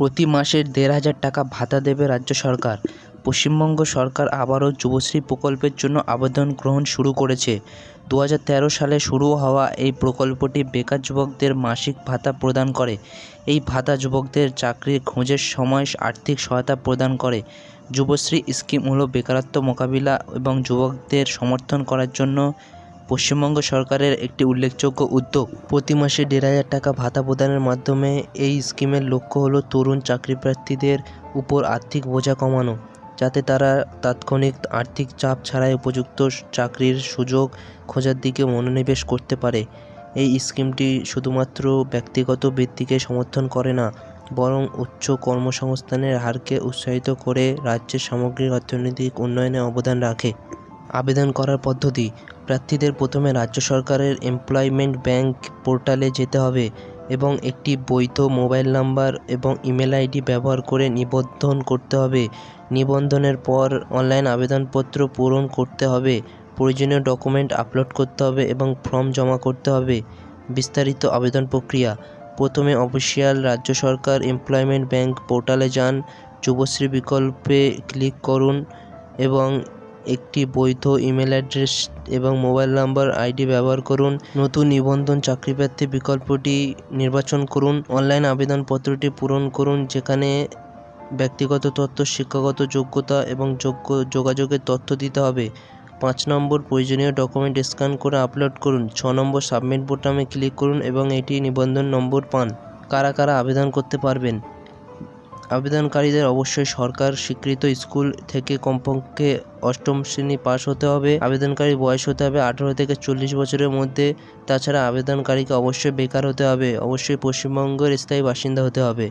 প্রতি মাসে দেড় হাজার টাকা ভাতা দেবে রাজ্য সরকার। পশ্চিমবঙ্গ সরকার আবারও যুবশ্রী প্রকল্পের জন্য আবেদন গ্রহণ শুরু করেছে। দু হাজার তেরো সালে শুরু হওয়া এই প্রকল্পটি বেকার যুবকদের মাসিক ভাতা প্রদান করে। এই ভাতা যুবকদের চাকরির খোঁজের সময় আর্থিক সহায়তা প্রদান করে। যুবশ্রী স্কিম হলো বেকারত্ব মোকাবিলা এবং যুবকদের সমর্থন করার জন্য পশ্চিমবঙ্গ সরকারের একটি উল্লেখযোগ্য উদ্যোগ। প্রতি মাসে দেড় হাজার টাকা ভাতা প্রদানের মাধ্যমে এই স্কিমের লক্ষ্য হলো তরুণ চাকরিপ্রার্থীদের উপর আর্থিক বোঝা কমানো, যাতে তারা তাৎক্ষণিক আর্থিক চাপ ছাড়াই উপযুক্ত চাকরির সুযোগ খোঁজার দিকে মনোনিবেশ করতে পারে। এই স্কিমটি শুধুমাত্র ব্যক্তিগত বৃত্তিকে সমর্থন করে না, বরং উচ্চ কর্মসংস্থানের হারকে উৎসাহিত করে রাজ্যের সামগ্রিক অর্থনৈতিক উন্নয়নে অবদান রাখে। আবেদন করার পদ্ধতি প্রার্থীদের প্রথমে রাজ্য সরকারের এমপ্লয়মেন্ট ব্যাংক পোর্টালে যেতে হবে এবং একটি বৈধ মোবাইল নাম্বার এবং ইমেল আইডি ব্যবহার করে নিবন্ধন করতে হবে। নিবন্ধনের পর অনলাইন আবেদনপত্র পূরণ করতে হবে, প্রয়োজনীয় ডকুমেন্ট আপলোড করতে হবে এবং ফর্ম জমা করতে হবে। বিস্তারিত আবেদন প্রক্রিয়া। প্রথমে অফিসিয়াল রাজ্য সরকার এমপ্লয়মেন্ট ব্যাংক পোর্টালে যান, যুবশ্রী বিকল্পে ক্লিক করুন এবং একটি বৈধ ইমেল অ্যাড্রেস এবং মোবাইল নাম্বার, আইডি ব্যবহার করুন। নতুন নিবন্ধন চাকরি প্রার্থী বিকল্পটি নির্বাচন করুন। অনলাইন আবেদনপত্রটি পূরণ করুন, যেখানে ব্যক্তিগত তথ্য, শিক্ষাগত যোগ্যতা এবং যোগ্য যোগাযোগের তথ্য দিতে হবে। পাঁচ নম্বর প্রয়োজনীয় ডকুমেন্ট স্ক্যান করে আপলোড করুন। ছ নম্বর সাবমিট বোতামে ক্লিক করুন এবং এটি নিবন্ধন নম্বর পান। কারা কারা আবেদন করতে পারবেন? আবেদনকারীদের অবশ্যই সরকার স্বীকৃত স্কুল থেকে কমপক্ষে অষ্টম শ্রেণি পাশ হতে হবে। আবেদনকারী বয়স হতে হবে আঠারো থেকে চল্লিশ বছরের মধ্যে। তাছাড়া আবেদনকারীকে অবশ্যই বেকার হতে হবে। অবশ্যই পশ্চিমবঙ্গের স্থায়ী বাসিন্দা হতে হবে।